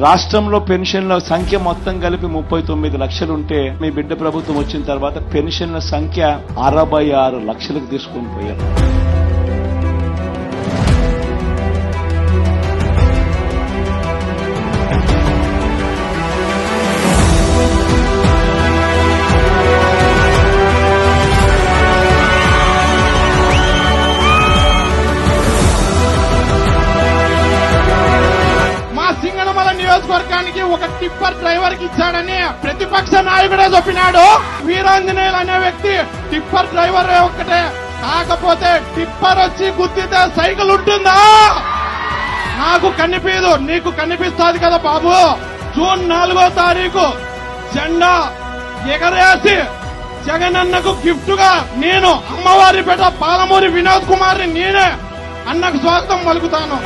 రాష్ట్రంలో పెన్షన్ల సంఖ్య మొత్తం కలిపి ముప్పై తొమ్మిది లక్షలు ఉంటే మీ బిడ్డ ప్రభుత్వం వచ్చిన తర్వాత పెన్షన్ల సంఖ్య అరవై ఆరు లక్షలకు తీసుకొని పోయారు నియోజకవర్గానికి ఒక టిప్పర్ డ్రైవర్కి ఇచ్చాడని ప్రతిపక్ష నాయకుడే చెప్పినాడు. వీరాంజనేయులు అనే వ్యక్తి టిప్పర్ డ్రైవర్ ఒక్కటే. కాకపోతే టిప్పర్ వచ్చి గుద్దితే సైకిల్ ఉంటుందా? నాకు కనిపించదు నీకు కనిపిస్తాది కదా బాబు. జూన్ నాలుగో తారీఖు జెండా ఎగరేసి జగనన్నకు గిఫ్ట్గా నేను అమ్మవారి పేట పాలమూరి వినోద్ కుమార్ని నేనే అన్నకు స్వాగతం పలుకుతాను.